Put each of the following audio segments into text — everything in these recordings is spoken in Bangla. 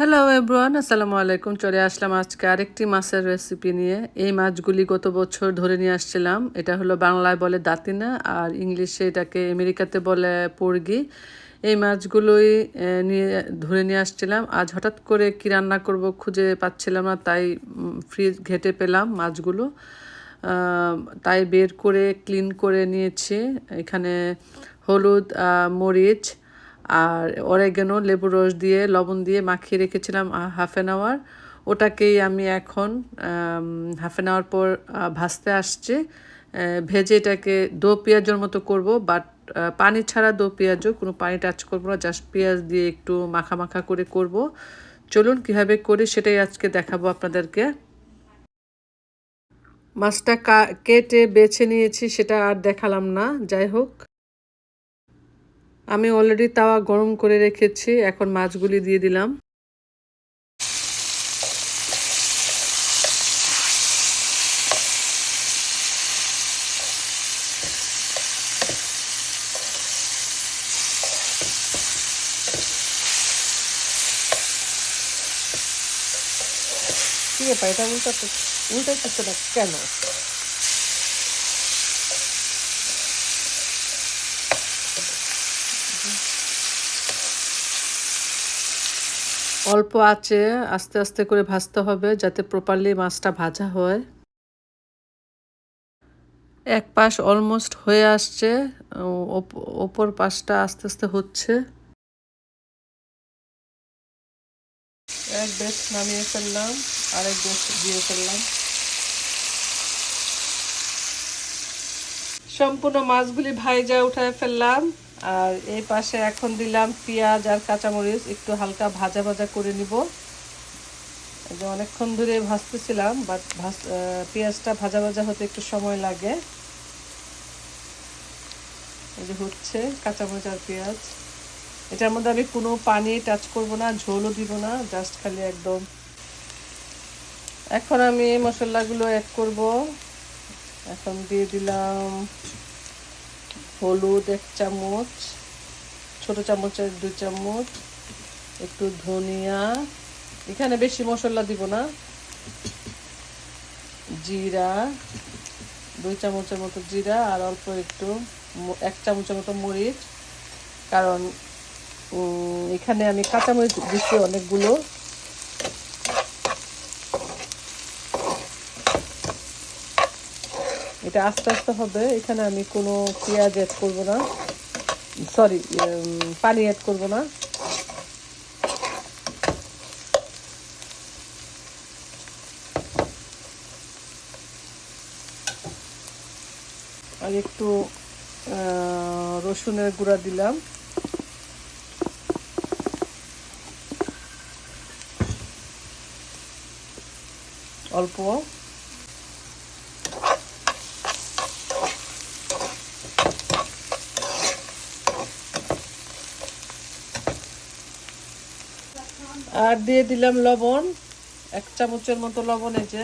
হ্যালো এভরিওয়ান আসসালামু আলাইকুম চলে আসলাম আজকে আরেকটি মাছের রেসিপি নিয়ে। এই মাছগুলি গত বছর ধরে নিয়ে আসছিলাম। এটা হলো বাংলায় বলে দাতিনা, আর ইংলিশে এটাকে আমেরিকাতে বলে পর্গি। এই মাছগুলোই নিয়ে, ধরে নিয়ে আসছিলাম। আজ হঠাৎ করে কি রান্না করব খুঁজে পাচ্ছিলাম না, তাই ফ্রিজ ঘেটে পেলাম মাছগুলো। তাই বের করে ক্লিন করে নিয়েছি। এখানে হলুদ মরিচ আর অরেগানো লেবু রস দিয়ে, লবণ দিয়ে মাখিয়ে রেখেছিলাম হাফ অ্যান আওয়ার ওটাকেই আমি এখন হাফ অ্যান আওয়ার পর ভাজতে আসছি। ভেজে এটাকে দো পেঁয়াজের মতো করব বাট পানি ছাড়া দো পেঁয়াজও, কোনো পানি টাচ করব না জাস্ট পেঁয়াজ দিয়ে একটু মাখা মাখা করে করব। চলুন কীভাবে করি সেটাই আজকে দেখাবো আপনাদেরকে। মাছটা কেটে বেছে নিয়েছি, সেটা আর দেখালাম না, যাই হোক। আমি অলরেডি তাওয়া গরম করে রেখেছি, এখন মাছগুলি দিয়ে দিলাম। ব্যাপার? এটা উল্টাতে উল্টাইতেছে না কেন? অল্প আঁচে আস্তে আস্তে করে ভাজতে হবে যাতে প্রপারলি মাছটা ভাজা হয়। এক পাশ অলমোস্ট হয়ে আসছে ওপ- ওপর পাশটা আস্তে আস্তে হচ্ছে। এক বেশ নামিয়ে ফেললাম, আরেক বেশ দিয়ে ফেললাম। সম্পূর্ণ মাছগুলি ভাইজা উঠায় ফেললাম। আর এই পাশে এখন দিলাম পেঁয়াজ আর কাঁচামরিচ, একটু হালকা ভাজা ভাজা করে নিব। যে অনেকক্ষণ ধরে ভাজতেছিলাম বাট ভাজ পেঁয়াজটা ভাজা ভাজা হতে একটু সময় লাগে। এই যে হচ্ছে কাঁচামরিচ আর পেঁয়াজ। এটার মধ্যে আমি কোনো পানি টাচ করব না, ঝোলও দিব না জাস্ট খালি একদম। এখন আমি মশলাগুলো অ্যাড করব। এখন দিয়ে দিলাম হলুদ এক চামচ, ছোট চামচের দুই চামচ, একটু ধনিয়া। এখানে বেশি মশলা দিব না। জিরা, দুই চামচের মতো জিরা আর অল্প একটু এক চামচের মতো মরিচ। কারণ এখানে আমি কাঁচামরিচ দিচ্ছি অনেকগুলো। এটা আস্তে আস্তে হবে। এখানে আমি কোনো পেঁয়াজ অ্যাড করব না। সরি পানি অ্যাড করব না। আর একটু রসুনের গুঁড়া দিলাম। অল্প। আর দিয়ে দিলাম লবণ, এক চামচের মতো লবণ যে।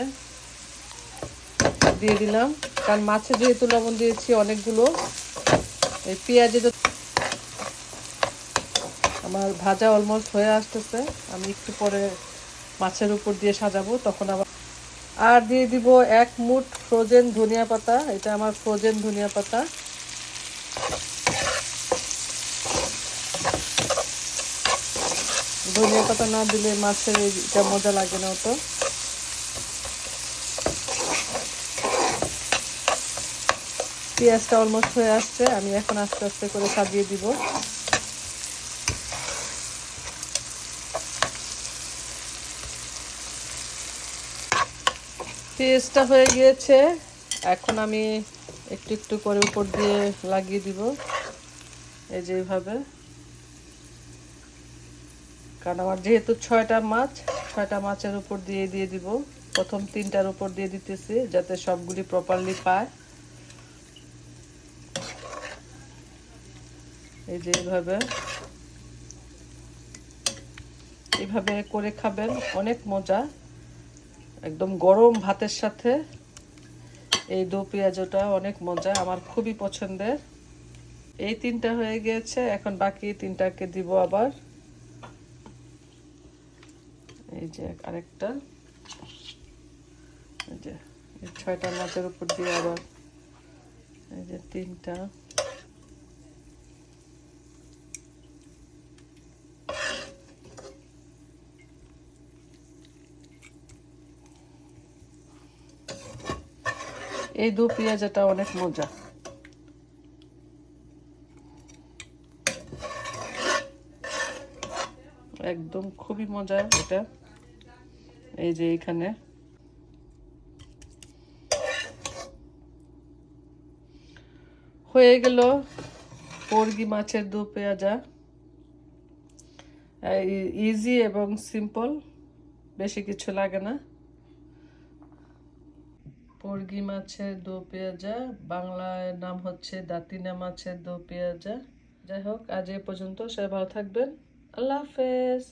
দিয়ে দিলাম। কারণ মাছে যেহেতু লবণ দিয়েছি অনেকগুলো, এই পেঁয়াজে আমার ভাজা অলমোস্ট হয়ে আসতেছে। আমি একটু পরে মাছের উপর দিয়ে সাজাবো, তখন আবার আর দিয়ে দিব এক মুঠ ফ্রোজেন ধনিয়া পাতা। এটা আমার ফ্রোজেন ধনিয়া পাতা। ধনিয়া পাতা না দিলে মাছের এটা মজা লাগে না অত। পেঁয়াজটা অলমোস্ট হয়ে আসছে, আমি এখন আস্তে আস্তে করে সাজিয়ে দিব। পেঁয়াজটা হয়ে গিয়েছে, এখন আমি একটু একটু করে উপর দিয়ে লাগিয়ে দিব, এই যে এইভাবে। কারণ আমার যেহেতু ছয়টা মাছ, ছয়টা মাছের উপর দিয়ে দিয়ে দিব। প্রথম তিনটার উপর দিয়ে দিতেছি যাতে সবগুলি প্রপারলি পায়। এই যে এইভাবে এইভাবে করে খাবেন, অনেক মজা। একদম গরম ভাতের সাথে। এই দো পেঁয়াজটা অনেক মজা, আমার খুবই পছন্দের। এই তিনটা হয়ে গিয়েছে, এখন বাকি তিনটাকে দিব আবার। এই যে আরেকটা। এই যে ছয়টা মাছের উপর দিয়ে আবার এই যে তিনটা। এই দু পেঁয়াজাটা অনেক মজা। একদম খুবই মজা এটা। এই যে এখানে। হয়ে গেল পরগি মাছের দু পেঁয়াজা। ইজি এবং সিম্পল বেশি কিছু লাগে না। পরগি মাছের দো পেঁয়াজা বাংলায় নাম হচ্ছে দাতিনা মাছের দো পেঁয়াজা। যাই হোক, আজ এ পর্যন্ত সবাই ভালো থাকবেন। আল্লাহ হাফেজ।